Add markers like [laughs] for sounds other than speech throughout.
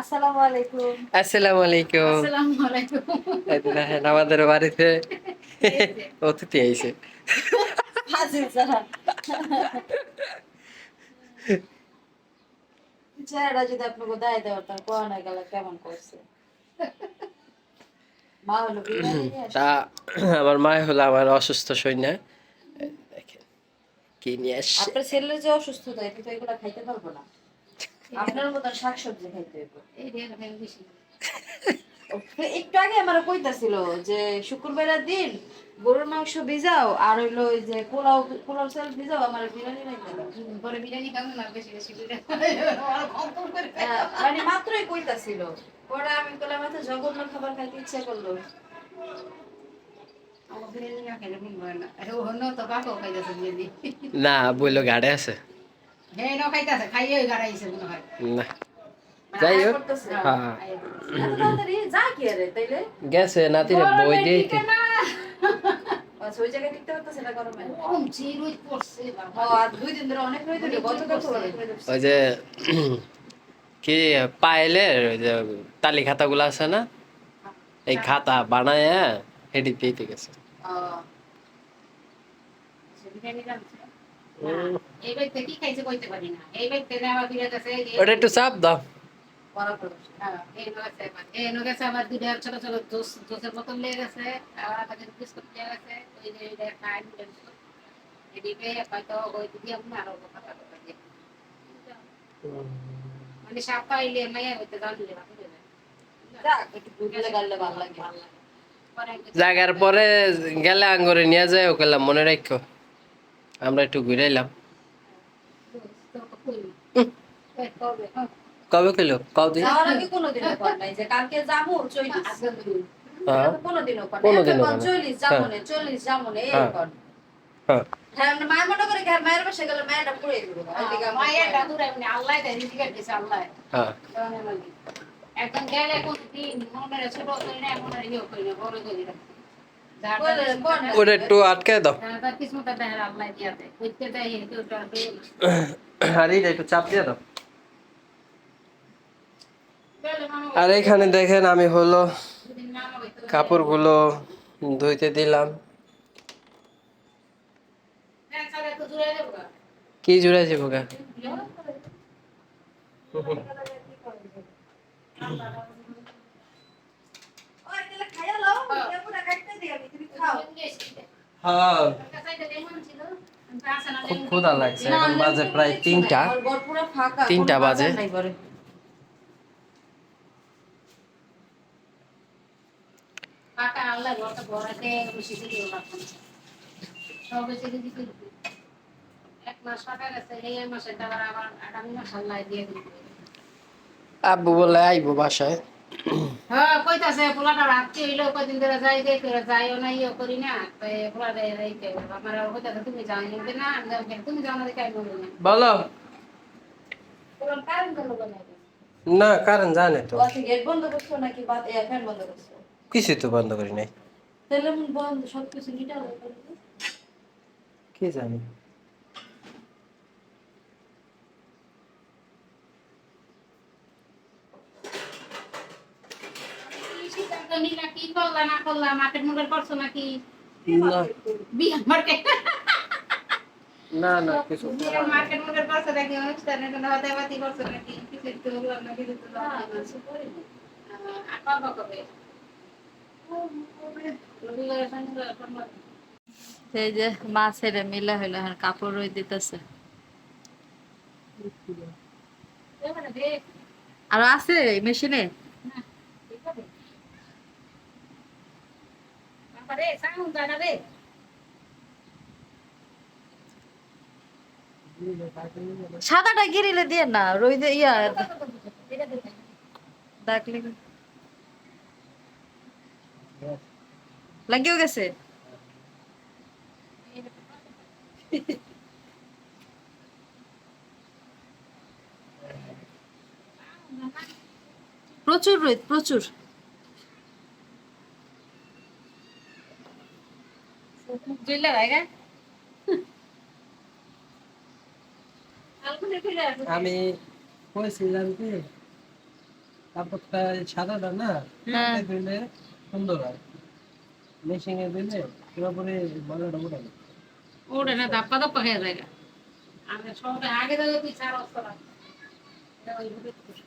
আসসালামু আলাইকুম। আসসালামু আলাইকুম। আসসালামু আলাইকুম। আমাদের বাড়িতে অতিথি আইছে। হাজির সারা চেহারা যদি আপনাকে দেয় দেওয়ার তার কোয়ানা গেল কেমন করছে। তা আমার মা হলো আমার অসুস্থ সৈন্য। দেখেন কি নিয়ে আসছে? আপনার ছেলের যে অসুস্থতা এটা তো এগুলো খাইতে পারব না। [laughs] আপনার মতন শাকসবজি খাইতে একটু আগে আমার কইতাছিল যে শুক্রবারের দিন গরুর মাংস ভিজাও আর হইল ওই যে পোলাও পোলাও চাল ভিজাও আমার বিরিয়ানি পরে বিরিয়ানি খাব না বেশি বেশি মানে মাত্রই কইতাছিল পরে আমি বললাম এত জঘন্য খাবার খাইতে ইচ্ছা করল। না বলল গাড়ে আছে। যাই হোক হ্যাঁ। গেছে নাতিরে বই দিয়ে আচ্ছা, ওই যে কি পাইলের ওই যে তালি খাতাগুলো আছে না? এই খাতা বানায় হেডি দিতে গেছে। ওটা একটু চাপ দাও। হ্যাঁ, মানে সাপ হইতে জানলে। জায়গার পরে গেলে আঙ্গুরে নিয়ে যায় ওকে মনে রাখো আমরা একটু ঘুরে এলাম। কবে আল্লাহ হ্যাঁ। এখন গেলে কোন দিন মনে। ছোট করি না মনে ইয়ে করি না বড় করি না ওটা একটু আটকে দাও। আর এইটা একটু চাপ দিয়ে দাও। আর এখানে দেখেন আমি হলো কাপড়গুলো ধুইতে দিলাম। হ্যাঁ তো দূরে যাব গা। কি খাইয়া লও, লেবুটা কাটতে দিই আমি, তুমি খাও। হ্যাঁ খুব ক্ষুধা লাগছে এখন বাজে প্রায় তিনটা তিনটা বাজে। আব্বু বলে আইবো বাসায় হ্যাঁ কইতাছে পোলাটা রাত্রি হইল কদিন ধরে যাই দে করে যাইও না ইয়ে করি না তো পোলাটা এইতে আমার আর কইতাছে তুমি যাও না আমি যাও তুমি যাও না দেখে আমি না। বলো। পোলার কারণ গেল বলে না কারণ জানে তো। গেট বন্ধ করছ নাকি বা- এ, ফ্যান বন্ধ করছ? কিছু তো বন্ধ করি নাই। তাহলে বন্ধ, নিটা। কি জানি? কি সিদ্ধান্ত করলা না করলা মার্কেট মুন্ডের করছ নাকি? না। মার্কেট না না কিছু মার্কেট মুন্ডের করছ নাকি? অনুষ্ঠানে কোনো হতে করছ নাকি? কিছু একটু বললাম না কিছু তো না, বললাম না। কিছু করিনি। আহ, আর পাবো কবে রবিবার শনিবার সোমবার এই যে মা ছেলে মিলে হইল কাপড় রই দিতেছে। এবারে আর আছে মেশিনে না দেখবে সাদাটা গিরিলে দিয়ে না রই ইয়া লাগিও গেছে? প্রচুর রোদ প্রচুর। জুইলা ফিরে আমি কইছিলাম কি কাপড়টা সাদাটা না হ্যাঁ। দিলে সুন্দর হয়। মেশিনে দিলে পুরোপুরি ভালোটা ওঠে না ওটা না ধাপ্পা ধাপ্পা খেয়ে যায় আর সবাই আগে যাবে তুই ছাড় অস্ত না। এটা ওইভাবে করতে।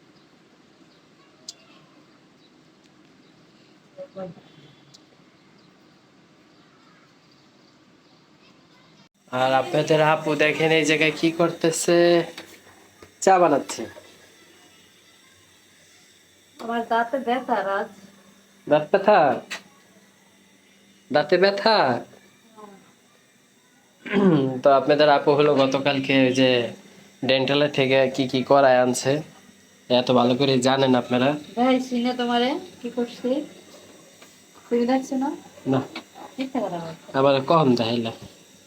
আর আপনাদের আপু দেখেন এই জায়গায় কি করতেছে? চা বানাচ্ছে। আমার দাঁতে ব্যথা রাজ। দাঁত ব্যথা? দাঁতে ব্যথা? তো আপনাদের আপু হলো গতকালকে যে ডেন্টালের থেকে কি কি করায় আনছে? এত ভালো করে জানেন আপনারা। ভাই সিনে তোমারে? কি করছি? তুমি দেখছ না? না। আবার কম দেখাইলা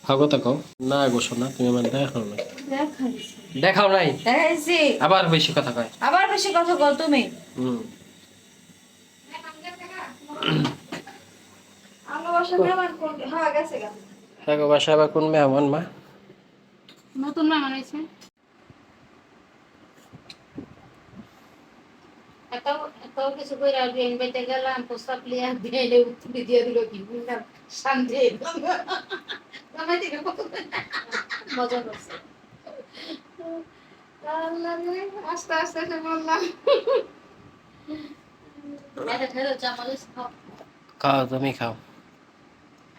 হগত কও। না গোসো না তুমি আমার দেখাও না। দেখাও নাই? দেখাইছি আবার বেশি কথা কয়। আবার বেশি কথা কও তুমি। হুম। আমার বাসা হ্যাঁ গেছে গা বাসা আবার কোন মেহমান মা? নতুন মেহমান বানাইছে এত এত কিছু করে আর বিয়ে বেঁচে গেলাম প্রস্তাব লিয়া দিয়ে এলে উত্তর দিয়ে দিল কি? বুঝলাম শান্তি। জামাই থেকে কত মজা করছে। আল্লাহ রে, আস্তে আস্তে সে বললাম। খাও। খাও তুমি খাও।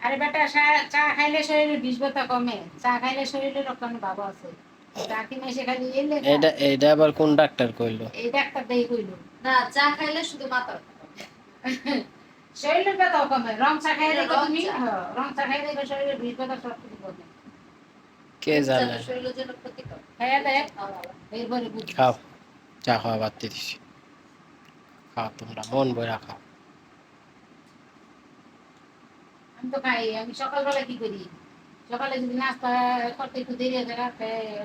আরে বেটা চা- চা খাইলে শরীরে বিষ ব্যথা কমে। চা খাইলে শরীরে রকম ভাব আছে। চা কিনে এসে খালি এলে না। এটা এটা আবার কোন ডাক্তার কইলো? এই ডাক্তার দেই কইল। না চা খাইলে শুধু মাথা শরীরের ব্যথা কমে। রং চা খাইলে তুমি হ্যাঁ, রং চা খাইলে এবার বিষ ব্যথা সব কিছু কমে। কে জানে? শরীরের জন্য ক্ষতিকর। খাইয়া দেয় এরপরে খাও। চা খাওয়া বাদ দিছি। খাও তোমরা মন বইরা খাও। আমি তো খাই আমি সকালবেলা কি করি? সকালে যদি নাস্তা করতে একটু দেরি হয়ে যায়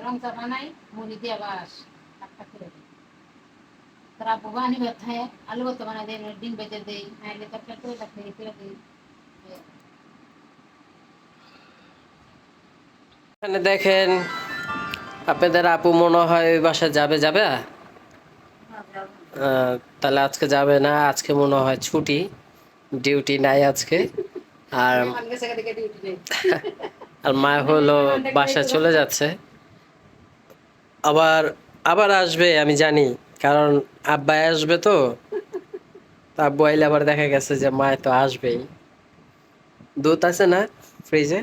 রং চা বানাই মুড়ি দিয়ে বাস একটা করে দিই তারা ভবানি ব্যথায় আলু ভর্তা বানাই দেয় ডিম বেজে দেই নাইলে তরকারি করে রাখতে করে দিই এখানে দেখেন আপনাদের আপু মনে হয় ওই বাসায় যাবে যাবে? তাহলে আজকে যাবে না আজকে মনে হয় ছুটি ডিউটি নাই আজকে। আর [laughs] [laughs] আর মা হলো বাসা চলে যাচ্ছে। আবার আবার আসবে আমি জানি কারণ আব্বাই আসবে তো। তা আব্বু আইলে আবার দেখা গেছে যে মায় তো আসবেই। দুধ আছে না ফ্রিজে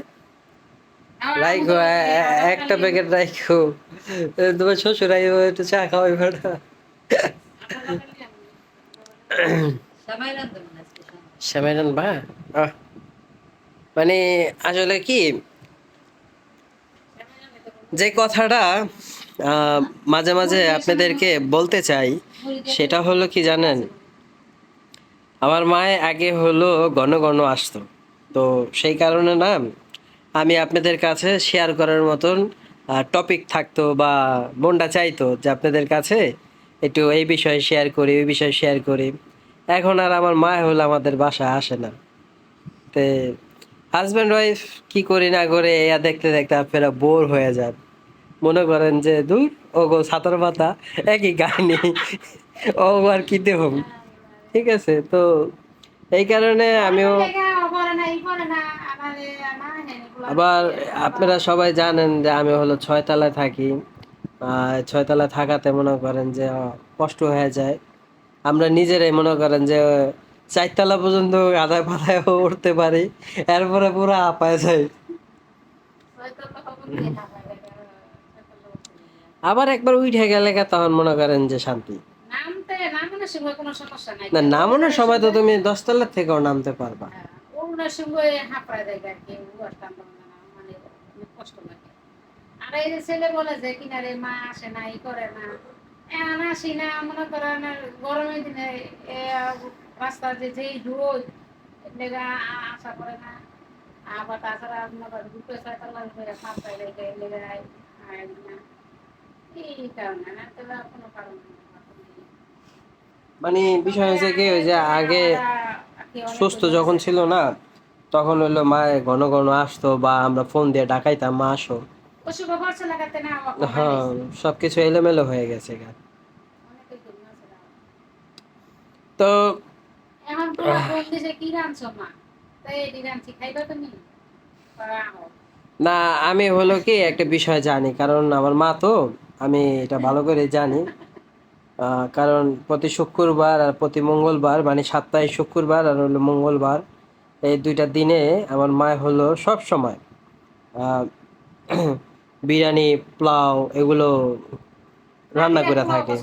রাইখো একটা প্যাকেট রাইখো। তোমার শ্বশুর আইব একটু চা খাওয়াই ভাড়া সবাই রান্ধবে না আজকে সবাই। শ্যামেরান বা। মানে আসলে কি যে কথাটা মাঝে মাঝে আপনাদেরকে বলতে চাই, সেটা হলো কি জানেন? আমার মায়ে আগে হলো ঘন ঘন আসতো। তো সেই কারণে না, আমি আপনাদের কাছে শেয়ার করার মতন টপিক থাকতো বা মনটা চাইতো যে আপনাদের কাছে একটু এই বিষয়ে শেয়ার করি, ওই বিষয়ে শেয়ার করি। এখন আর আমার মা হলো আমাদের বাসায় আসে না। তে হাজব্যান্ড ওয়াইফ কি করি না করে, এয়া দেখতে দেখতে আপনারা বোর হয়ে যান। মনে করেন যে দূর ও গো সাঁতার পাতা একই কাহিনী ও আর কি দেহ ঠিক আছে, তো এই কারণে আমিও আবার আপনারা সবাই জানেন যে, আমি হলো ছয়তলায় থাকি। ছয়তলায় থাকাতে মনে করেন যে কষ্ট হয়ে যায়। আমরা নিজেরাই মনে করেন যে চারতলা পর্যন্ত আদায় পাতায় উঠতে পারি। এরপরে পুরো আপায় যায়। আবার একবার উঠে গেলে তখন মনে করেন যে শান্তি। না, নামানোর সময় তো তুমি থেকেও নামতে পারবা। আর এই ছেলে বলে যে কিনারে মা আসে না ই করে না আসি না মনে করেন গরমের দিনে রাস্তা যে যেই রোদ লেগা আশা করে না। আবার তাছাড়া মনে করেন দুটো ছয়তলা করে পাঁচটা লেগে লেগে আয় আয় না। এই কারণে না তাহলে কোনো কারণ মানে বিষয় হয়েছে কি ওই যে আগে সুস্থ যখন ছিল। না তখন হইল মা ঘন ঘন আসতো বা আমরা ফোন দিয়ে ডাকাইতাম মা আসো। হ্যাঁ সবকিছু এলোমেলো হয়ে গেছে। তো এখন পুরো ফোন দিছে কি রাঁধছো মা? তো এটি রাঁধছি খাইবা তুমি? না আমি হলো কি একটা বিষয় জানি কারণ আমার মা তো আমি এটা ভালো করে জানি। কারণ প্রতি শুক্রবার আর প্রতি মঙ্গলবার মানে সপ্তাহে শুক্রবার আর হলো মঙ্গলবার এই দুইটা দিনে আমার মা হলো সব সময় [clears throat] বিরিয়ানি পোলাও এগুলো রান্না করে থাকে।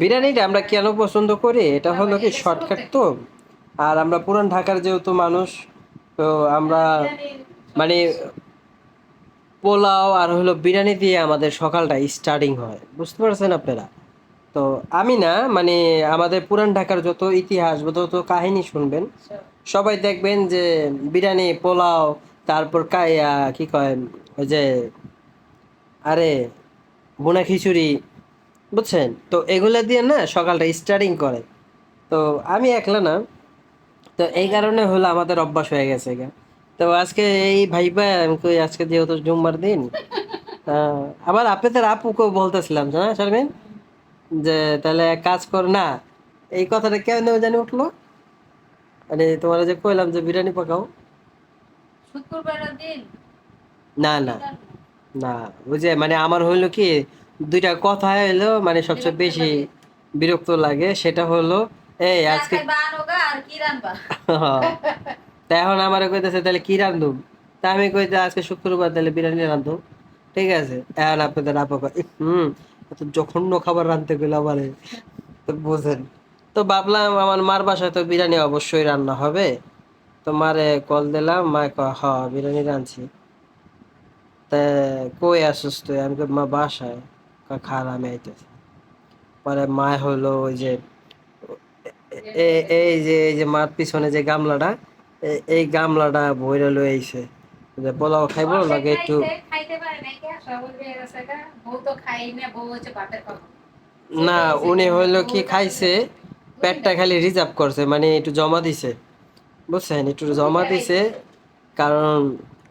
বিরিয়ানিটা আমরা কেন পছন্দ করি? এটা হলো কি শর্টকাট তো। আর আমরা পুরান ঢাকার যেহেতু মানুষ তো আমরা মানে পোলাও আর হলো বিরিয়ানি দিয়ে আমাদের সকালটা স্টার্টিং হয়। বুঝতে পারছেন আপনারা? তো আমি না মানে আমাদের পুরান ঢাকার যত ইতিহাস বা যত কাহিনী শুনবেন সবাই দেখবেন যে বিরিয়ানি পোলাও তারপর কাইয়া কি কয়, ওই যে, আরে বোনা খিচুড়ি, বুঝছেন? তো এগুলো দিয়ে না সকালটা স্টার্টিং করে। তো আমি একলা না। তো এই কারণে হলো আমাদের অভ্যাস হয়ে গেছে তো আজকে এই ভাই ভাই আমি কই আজকে যেহেতু জুম্মার দিন আবার আপনাদের আপুকেও বলতেছিলাম না শারমিন? যে তাহলে কাজ কর, না, এই কথাটা কেন জানি উঠল? মানে তোমার যে কইলাম যে বিরিয়ানি পাকাও। না না। না ওই যে মানে আমার হইল কি দুইটা কথা মানে সবচেয়ে বেশি বিরক্ত লাগে সেটা হলো এই আজকে [laughs] তা এখন আমার কইতেছে তাহলে কি রান্ধুম? তা আমি কইতে আজকে শুক্রবার তাহলে বিরিয়ানি রান্ধু। ঠিক আছে? এখন আপনাদের আপা কয়, "ইহ, হুম এত জঘন্য খাবার রাঁধতে গেলে আমার। তো বুঝেন। তো ভাবলাম আমার মার বাসায় তো বিরিয়ানি অবশ্যই রান্না হবে। তো মারে কল দিলাম মা কয় হ বিরিয়ানি রাঁধছি। তা কই আসিস তুই? আমি মা বাসায়। খার আমি আইতেছি। পরে মা হলো ওই যে এই যে এই যে মার পিছনে যে গামলাটা এই গামলাটা বইরে লই আইছে। যে পোলাও খাইবো লাগে একটু না উনি হইল কি খাইছে। পেটটা খালি রিজার্ভ করছে মানে একটু জমা দিছে। বুঝছেন? একটু জমা দিছে কারণ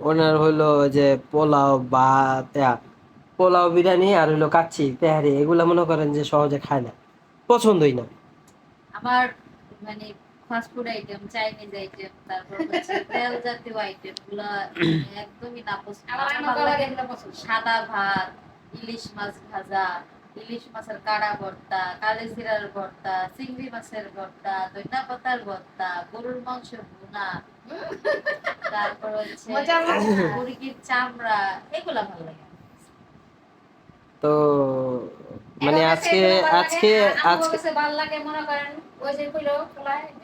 ওনার হইল যে পোলাও বা পোলাও বিরিয়ানি আর হইল কাচ্চি তেহারি এগুলা মনে করেন যে সহজে খায় না পছন্দই না। আমার মানে fast food item Chinese item তারপর হচ্ছে তেল জাতীয় আইটেমগুলা একদমই না পছন্দ। সাদা ভাত ইলিশ মাছ ভাজা ইলিশ মাছের কাড়া ভর্তা কালিজিরার ভর্তা চিংড়ি মাছের ভর্তা দইনা পাতার ভর্তা গরুর মাংস ভুনা তারপর হচ্ছে। মুরগির চামড়া এগুলা ভালো লাগে। তো মানে আজকে। আজকে আজকে কাছে ভালো লাগে মনে করেন ওই যে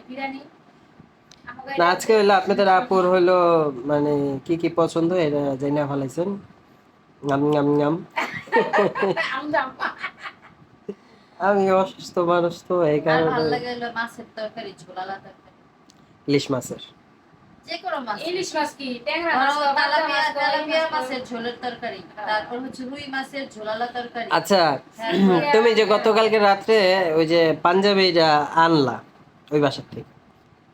বিরিয়ানি। না আজকে হইল আপনাদের আপুর হইল মানে কি কি পছন্দ এটা জানা ফেলাইছেন। নাম নাম নাম। আমি অসুস্থ মানুষ তো এই আর ভালো কারণে লাগে হলো মাছের তরকারি ঝোলালা তরকারি ইলিশ মাছের। যে কোনো মাছ ইলিশ মাছ কি? ট্যাংরা মাছ তেলাপিয়া তেলাপিয়া। মাছের ঝোলের তরকারি। তারপর হচ্ছে রুই মাছের ঝোলালা তরকারি। আচ্ছা হ্যাঁ, তুমি যে গতকালকে রাত্রে ওই যে পাঞ্জাবিটা আনলা ওই বাসার থেকে।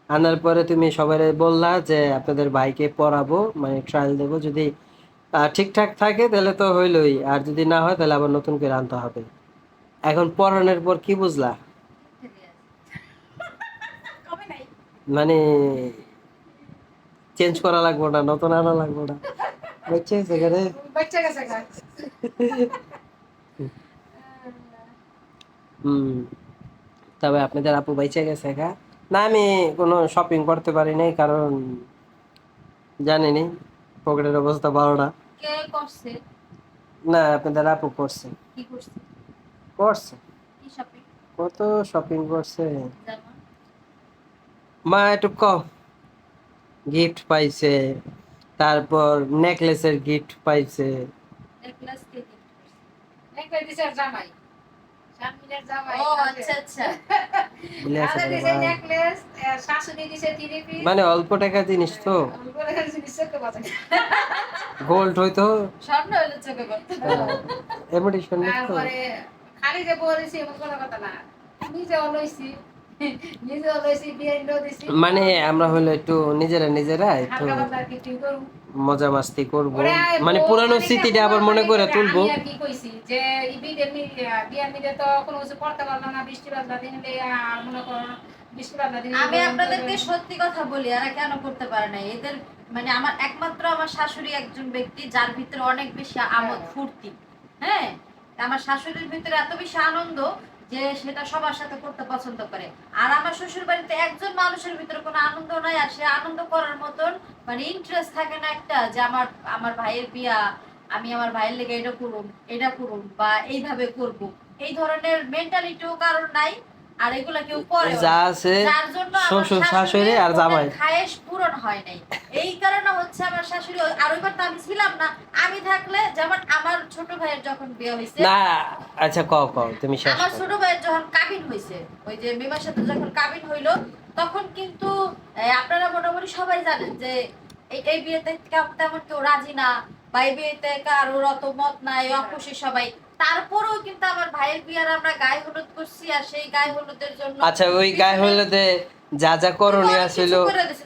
আনার পরে তুমি সবাই বললা যে আপনাদের ভাইকে পড়াবো মানে ট্রায়াল দেবো। যদি ঠিকঠাক থাকে তাহলে তো হইলই। আর যদি না হয় তাহলে আবার নতুন করে আনতে হবে। এখন পড়ানোর পর কি বুঝলা? মানে চেঞ্জ করা লাগবো না নতুন আনা লাগবো না। বাচ্চা গেছে হুম। তবে আপনাদের আপু বাইচে গেছে গা। না আমি কোনো শপিং করতে পারি নাই কারণ জানিনি পকেটের অবস্থা ভালো না। কে করছে? না আপনাদের আপু করছে। কি করছে? করছে? কি শপিং কত শপিং করছে? মা একটু কম গিফট পাইছে তারপর নেকলেসের গিফট পাইছে। কে আচ্ছা আচ্ছা। মানে অল্প টাকা জিনিস তো। গোল্ড হইতো। স্বর্ণ খালি যে বলেছি এমন কোনো কথা না। [laughs] নিজে অলইছি নিজে অলইছি বিয়ে দিছি। মানে আমরা হলো একটু নিজেরা নিজেরা একটু মজা মাস্তি করব। মানে পুরানো স্মৃতিটা আবার মনে করে আমি তুলবো কি কইছি যে মি- বিয়ের মিলে তো কোনো কিছু করতে পারলাম না বৃষ্টি বাদলা দিনে আর মনে করো বৃষ্টি বাদলা দিনে আমি আপনাদেরকে সত্যি কথা বলি এরা কেন করতে পারে না? এদের মানে আমার একমাত্র আমার শাশুড়ি একজন ব্যক্তি যার ভিতরে অনেক বেশি আমোদ ফুর্তি হ্যাঁ? আমার শাশুড়ির ভিতরে এত বেশি আনন্দ যে সেটা সবার সাথে করতে পছন্দ করে। আর আমার শ্বশুর বাড়িতে একজন মানুষের ভিতরে কোনো আনন্দ নাই, আর সে আনন্দ করার মতন মানে ইন্টারেস্ট থাকে না একটা যে আমার আমার ভাইয়ের বিয়া, আমি আমার ভাইয়ের লেগে এটা করুন এটা করুন বা এইভাবে করব। এই ধরনের মেন্টালিটিও কারণ নাই। আর এগুলা কেউ করে যা আছে আমার শ্বশুর শাশুড়ি আর জামাই। খায়েশ পূরণ হয় নাই। এই কারণে হচ্ছে আমার শাশুড়ি আর ওইবার তো আমি ছিলাম না। আমি থাকলে যেমন আমার ছোট ভাইয়ের যখন বিয়ে না আচ্ছা কও কও তুমি শেষ আমার ছোট ভাইয়ের যখন কাবিন হয়েছে ওই যে মেমার সাথে যখন কাবিন হইল তখন কিন্তু আপনারা মোটামুটি সবাই জানেন যে এই বিয়েতে তেমন কেউ রাজি না বা এই বিয়েতে কারোর অত মত নাই অখুশি সবাই। তারপরেও কিন্তু আমার ভাইয়ের বিয়ার আমরা গায়ে হলুদ করছি আর সেই গায়ে হলুদের জন্য আচ্ছা ওই গায়ে হলুদে যা যা করণীয় ছিল।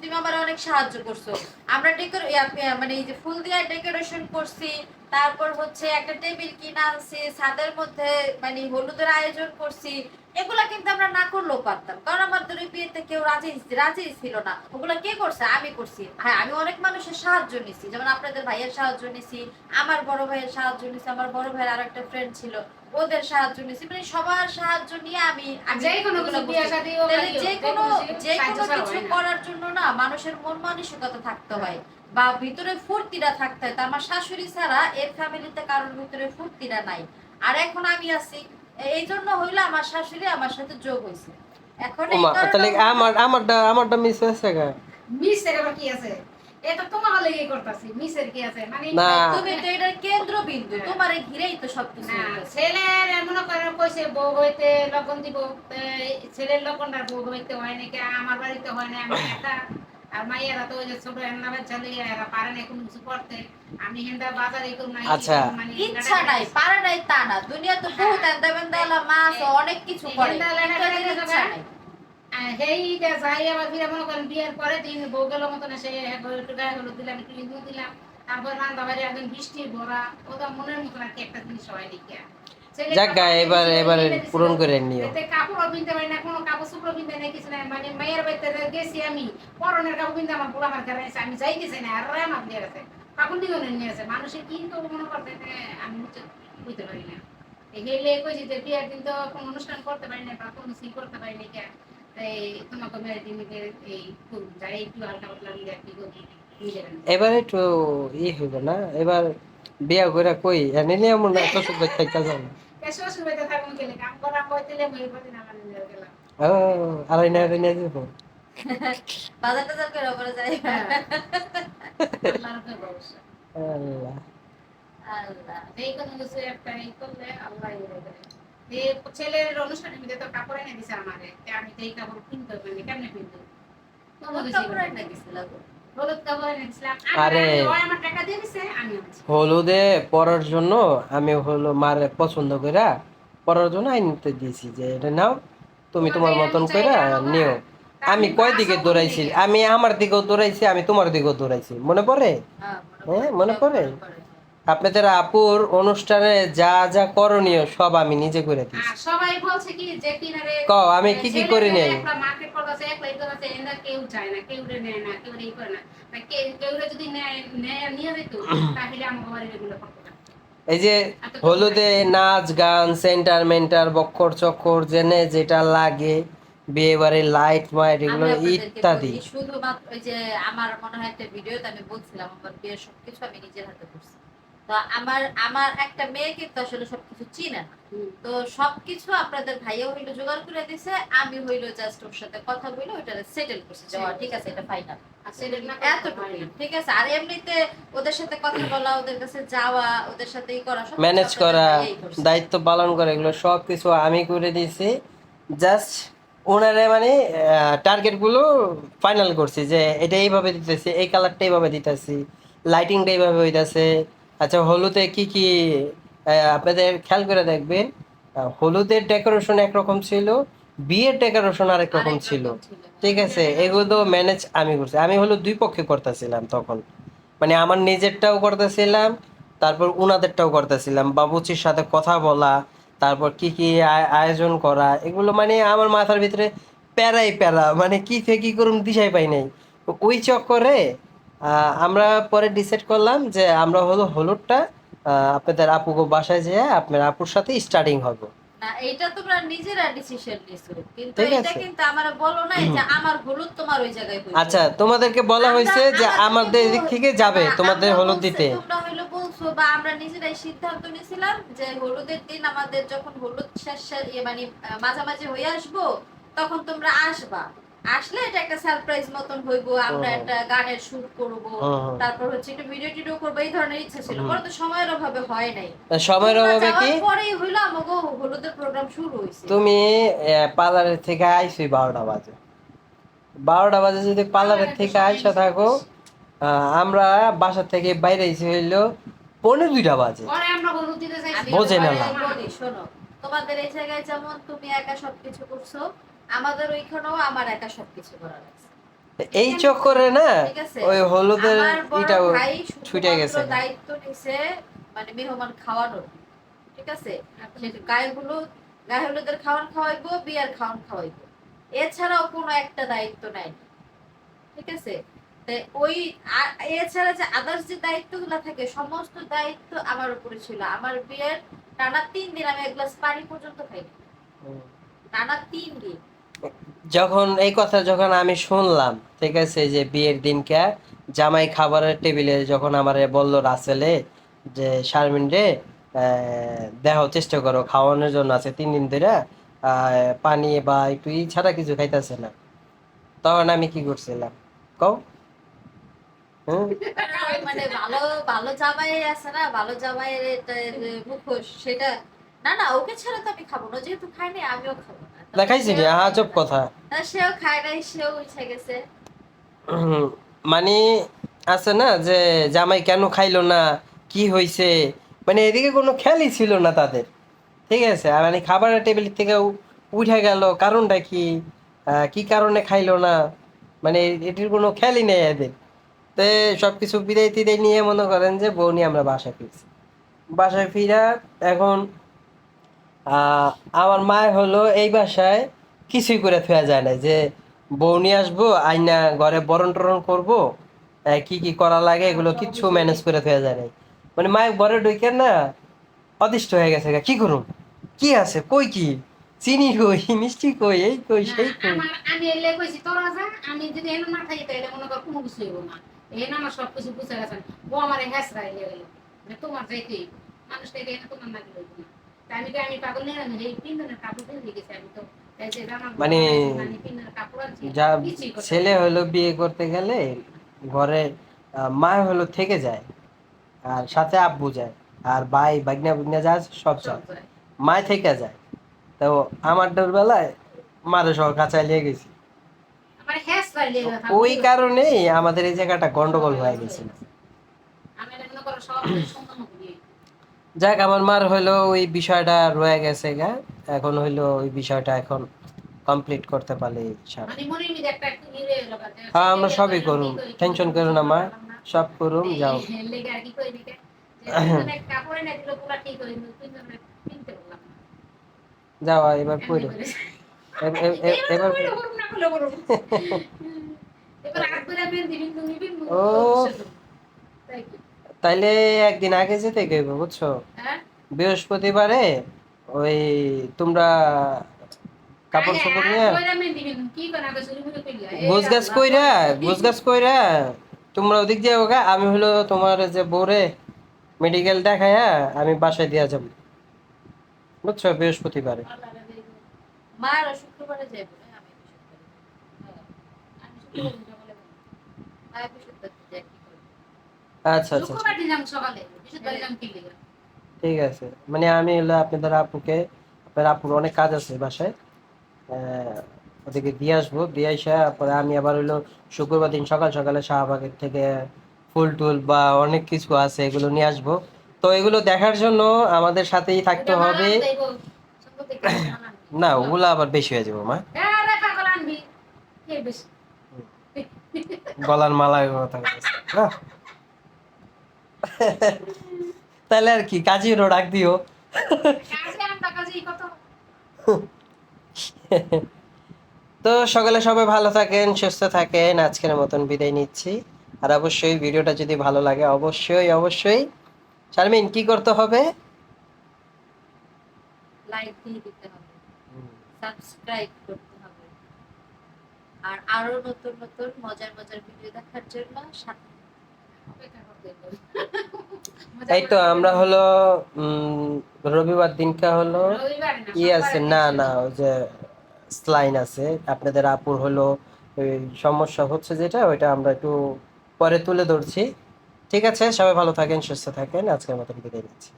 তুমি আমার অনেক সাহায্য করছ। আমরা ডেকোর মানে এই যে ফুল দিয়ে ডেকোরেশন করছি তারপর হচ্ছে একটা টেবিল কিনা আনছি ছাদের মধ্যে মানে হলুদের আয়োজন করছি। এগুলা কিন্তু আমরা না করলেও পারতাম। কারণ আমাদের ওই বিয়েতে কেউ রাজি রাজি ছিল না। ওগুলা কে করছে? আমি করছি। হ্যাঁ আমি অনেক মানুষের সাহায্য নিছি। যেমন আপনাদের ভাইয়ের সাহায্য নিছি আমার বড় ভাইয়ের সাহায্য নিছি আমার বড় ভাইয়ের আর একটা ফ্রেন্ড ছিল ওদের সাহায্য নিছি। মানে সবার সাহায্য নিয়ে আমি যে কোনো যে কোনো কিছু করার জন্য না মানুষের মন মানসিকতা থাকতে হয়। বা ভিতরে ফুর্তিটা থাকতে হয় তা আমার শাশুড়ি ছাড়া এর ফ্যামিলিতে কারোর ভিতরে ফুর্তিটা নাই। আর এখন আমি আছি এই জন্য হইল আমার শাশুড়ি আমার সাথে যোগ হয়েছে এখন এই ওমা, কারণে তাহলে আমার আমারটা আমারটা মিস হয়েছে গা। মিস এর কি আছে? এটা তোমার লেগে করতেছি মিসের কি আছে? মানে তুমি তো এটার কেন্দ্রবিন্দু তোমার ঘিরেই তো সবকিছু ছেলের মনে করে কইছে বউ হইতে লগন দিব এই ছেলের বউ হইতে হয় নাকি আমার বাড়িতে হয় না আমি একটা আর মাইয়ারা তো ওই যে ছোট এমনা বাচ্চা লইয়া এরা পারে না কোনো কিছু করতে। আমি হেন্দা বাজারে নাই আচ্ছা। মানে ইচ্ছা নাই পারে নাই তা না। দুনিয়া তো বহুত মাছ ও অনেক কিছু করে। ইচ্ছা নাই। যে যাই আবার ফিরে মনে করেন বিয়ের পরে দিন বউ গেল মতন একটু গায়ে হলুদ দিলাম একটু লিঙ্গ দিলাম। তারপর রান্না বাড়ি একদম বৃষ্টির ভরা ওটা মনের মতন আর কি একটা জিনিস হয় নাকি ছেলে যাক এবার এবারে। পূরণ করে নিও। এতে কাপড়ও কিনতে পারি না কোনো কাপড় চোপড়ও কিনতে নেই কিছু নাই। মানে মেয়ের বাড়িতে গেছি আমি পরনের কাপড় কিনতে আমার এসে আমি যাইতেছি না আর দিয়ে গেছে। কাপড় দিকে নিয়ে মানুষের কিন্তু মনে করতে আমি বুঝতে পারি না। হেলে কইছি যে বিয়ের দিন তো কোনো অনুষ্ঠান করতে পারি না বা কোনো সিল করতে পারি না কে? তাই তোমাকে মেয়ের দিন এই খুব যাই একটু হালকা পাতলা দিয়ে কি করবি এবার একটু ই হইব না এবার বিয়া করে কই? এনে নিয়ে এমন এত সুন্দর থাকা যাবে। এসো সুবিধা থাকুন গেলে কাম করা কইতেলে মই প্রতি না মানে গেলাম ও আড়াই না আড়াই না দিব বাজার টাজার করে ওপরে যাই। আল্লাহর উপরে ভরসা আল্লাহ। আল্লাহ। এই কোনো কিছু একটা এই করলে আল্লাহ ছেলের অনুষ্ঠানে মিলে তো কাপড় এনে দিছে আমারে তে আমি তো এই কাপড় কিনতে পারি কেমনে কিনবো হলুদ পরার জন্য আমি হলো মারে পছন্দ কইরা পরার জন্য আইনতে দিয়েছি যে এটা নাও তুমি তোমার মতন কইরা নিও। আমি কয় দিকে দৌড়াইছি? আমি আমার দিকেও দৌড়াইছি আমি তোমার দিকেও দৌড়াইছি। মনে পড়ে? হ্যাঁ, হ্যাঁ, মনে পড়ে? আপনাদের আপুর অনুষ্ঠানে যা যা করণীয় সব আমি নিজে করে দিই সবাই বলছে কি যে কিনারে কও আমি কি কি করে নেই? একটা মার্কেট করতেছে এক লাইট করতেছে এন্দা কেউ চায় না কেউ রে নেয় না কেউ রে করে না। কে- কেউ রে যদি নেয় নেয় নিয়ে যেত তাহলে আমার বাড়ির এগুলো করতে এই যে হলুদে নাচ গান সেন্টার মেন্টার বক্কর চক্কর জেনে যেটা লাগে বিয়ে বাড়ির লাইট মাইট এগুলো ইত্যাদি। শুধুমাত্র ওই যে আমার মনে হয় একটা ভিডিওতে আমি বলছিলাম আমার বিয়ের সবকিছু আমি নিজের হাতে করছি। তো আমার আমার একটা মেয়ে কিন্তু আসলে সবকিছু চিনে না। তো সবকিছু আপনাদের ভাইয়া হইল জোগাড় করে দিছে আমি হইল জাস্ট ওর সাথে কথা বলে ওইটা সেটেল করছি যে, ও, ঠিক আছে এটা ফাইনাল আর ছেলের না এতটুকুই। ঠিক আছে আর এমনিতে ওদের সাথে কথা বলা ওদের কাছে যাওয়া ওদের সাথে করা ম্যানেজ করা দায়িত্ব পালন করা এগুলো সবকিছু আমি করে দিয়েছি জাস্ট ওনারে মানে টার্গেটগুলো ফাইনাল করছি যে এটা এইভাবে দিতেছি এই কালারটা এইভাবে দিতেছি লাইটিংটা এইভাবে হইতাছে আচ্ছা হলুদে কি কি আপনাদের খেয়াল করে দেখবেন হলুদের ডেকোরেশন একরকম ছিল বিয়ের ডেকোরেশন আরেক রকম ছিল। ঠিক আছে? এগুলো ম্যানেজ আমি করছি। আমি হলো দুই পক্ষে করতেছিলাম তখন। মানে আমার নিজেরটাও করতেছিলাম তারপর উনাদেরটাও করতেছিলাম। বাবুচির সাথে কথা বলা তারপর কি কি আয়োজন করা এগুলো মানে আমার মাথার ভিতরে প্যারাই প্যারা। মানে কি থেকে কি করুম দিশাই পাই নাই। ওই চক্করে আমরা পরে ডিসাইড করলাম যে আমরা হলো হলুদটা আপনাদের আপুকে বাসায় যেয়ে আপনার আপুর সাথে স্টার্টিং হব। না এইটা তোমরা নিজেরা ডিসিশন নিছো কিন্তু এটা কিন্তু আমার বলো নাই যে আমার হলুদ তোমার ওই জায়গায়। আচ্ছা তোমাদেরকে বলা হয়েছে যে আমাদের দিক থেকে যাবে তোমাদের হলুদ দিতে। তোমরা হইল বলছো বা আমরা নিজেরাই সিদ্ধান্ত নিয়েছিলাম যে হলুদের দিন আমাদের যখন হলুদ শেষ মানে মাঝামাঝি হয়ে আসব তখন তোমরা আসবা। আসলে এটা একটা সারপ্রাইজ মতন হইব আমরা একটা গানের শুট করব হুম। তারপর হচ্ছে একটু ভিডিও টিডিও করব এই ধরনের ইচ্ছা ছিল। পরে তো সময়ের অভাবে হয় নাই। সময়ের অভাবে কি? পরেই হইল আমাকে হলুদের প্রোগ্রাম শুরু হয়েছে তুমি পার্লারের থেকে আইসি বারোটা বাজে। বারোটা বাজে যদি পার্লারের থেকে আইসা থাকো আহ, আমরা বাসা থেকে বাইরে এসে হইল পৌনে দুইটা বাজে। বোঝে না তোমাদের এই জায়গায় যেমন তুমি একা সবকিছু করছ আমাদের ওইখানেও আমার একা সবকিছু করা লাগছে। এই চক্করে না ওই হলুদের ভাই ছুটে গেছে। দায়িত্ব নিছে মানে মেহমান খাওয়ানোর ঠিক আছে? গায়ে হলুদ গায়ে হলুদের খাওয়ান খাওয়াইবো বিয়ার খাওয়ান খাওয়াইবো। এছাড়াও কোনো একটা দায়িত্ব নাই। ঠিক আছে? ওই এছাড়া যে আদার্স যে দায়িত্বগুলো থাকে সমস্ত দায়িত্ব আমার উপরে ছিল। আমার বিয়ের টানা তিন দিন আমি এক গ্লাস পানি পর্যন্ত খাইনি। টানা তিন দিন। যখন, এই কথা যখন আমি শুনলাম, ঠিক আছে, যে বিয়ের দিনকে জামাই খাবারের টেবিলে যখন আমার বলল রাসেলে যে, শারমিন রে দেখো চেষ্টা করো, খাওয়ানোর জন্য আছে তিন দিন ধরে পানি বা একটু ছাড়া কিছু খাইতেছে না। তখন আমি কি করছিলাম? কও? মানে সেটা না না, ওকে ছাড়া তো আমি খাব না, যেহেতু খাই নাই, আমিও খাব দেখাইছি নি আজব কথা। সেও খায় নাই সেও ইচ্ছা গেছে। মানে আছে না যে জামাই কেন খাইলো না কি হয়েছে মানে এদিকে কোনো খেয়ালই ছিল না তাদের। ঠিক আছে? আর মানে খাবারের টেবিল থেকে উঠে গেল কারণটা কি? কি কারণে খাইলো না? মানে এটির কোনো খেয়ালই নেই এদের। তো সব কিছু বিদায় তিদায় নিয়ে মনে করেন যে বউ নিয়ে আমরা বাসায় ফিরছি। বাসায় ফিরা এখন আহ, আমার মায় হলো এই বাসায় কিছুই করে ফেরা যায় না যে বউ নিয়ে আসব আইনা ঘরে বরণ টরণ করব কি কি করা লাগে এগুলো কিচ্ছু ম্যানেজ করে ফেরা যায় না মানে মায়ের বরে ঢুকে না অদিষ্ট হয়ে গেছে গা, কি করুন কি আছে? কই কি? চিনি কই মিষ্টি কই এই কই সেই কই? আমি এলে কইছি তোরা যা আমি যদি এনে না থাকি তাহলে মনে কর কোনো কিছু হইব না। এনে আমার সব কিছু বুঝে গেছে। ও আমার হেসরা এলে গেল। মানে তোমার যাইতে মানুষ থেকে এনে তোমার না গেল না। মানে- যা ছেলে হলো বিয়ে করতে গেলে ঘরে মা হলো থেকে যায় আর সাথে আব্বু যায় আর ভাই বাগনা বুগনা যা সব সব। মায় থেকে যায়। তো আমার ডোর বেলায় মারে সহ কাঁচায় লিয়ে গেছি। ওই কারণেই আমাদের এই জায়গাটা গন্ডগোল হয়ে গেছিল যাক আমার মার হইল ওই বিষয়টা রয়ে গেছে গা। এখন হইল ওই বিষয়টা এখন কমপ্লিট করতে পারলে মানে মনে ইয়ে হ্যাঁ আমরা সবই করুম। টেনশন করো না মা। সব করুম যাও। লেগে আর কি কই দিকে যে [coughs] কাপড় এনে দিল পুরা ঠিক হই তিনজনে কিনতে বললাম যাও এবার এ- এবার ও। তাইলে একদিন আগে যেতে গেব বুঝছ? হ্যাঁ। বৃহস্পতিবারে ওই তোমরা কাপড় চোপড় নিয়ে গোছ গাছ কইরা গোছ গাছ কইরা তোমরা ওদিক দিয়ে ওগা আমি হলো তোমার যে বউরে মেডিকেল দেখায়া আমি বাসায় দিয়া যাব। বুঝছ? বৃহস্পতিবারে। শুক্রবারে না, আমি বৃহস্পতিবারে। আমি বৃহস্পতিবারে যাই, কি করব? আচ্ছা আচ্ছা আচ্ছা। ঠিক আছে। মানে আমি হলো আপনাদের আপুকে আপনার আপুর অনেক কাজ আছে বাসায়। ওদিকে দিয়ে আসব। দিয়ে আসা পরে আমি আবার হলো শুক্রবার দিন সকাল সকালে শাহবাগের থেকে ফুল টুল বা অনেক কিছু আছে এগুলো নিয়ে আসব। তো এগুলো দেখার জন্য আমাদের সাথেই থাকতে হবে। না ওগুলো আবার বেশি হয়ে যাব মা। গলার মালা কথা না? তাহলে আর কি, কাজীরও ডাক দিও। কাজে কাজে তো সকালে সবাই ভালো থাকেন, সুস্থ থাকেন, আজকের মতন বিদায় নিচ্ছি। আর অবশ্যই ভিডিওটা যদি ভালো লাগে, অবশ্যই অবশ্যই। শারমিন, কি করতে হবে? লাইক দিয়ে দিতে হবে। সাবস্ক্রাইব করতে হবে। আর আরও নতুন নতুন, মজার মজার ভিডিও দেখার জন্য সাথে। এই তো আমরা হলো রবিবার দিনটা হলো ই আছে না না ওই যে স্লাইন আছে আপনাদের আপুর হলো ওই সমস্যা হচ্ছে যেটা ওইটা আমরা একটু পরে তুলে ধরছি। ঠিক আছে সবাই ভালো থাকেন সুস্থ থাকেন আজকের মতন বিদায় নিচ্ছি।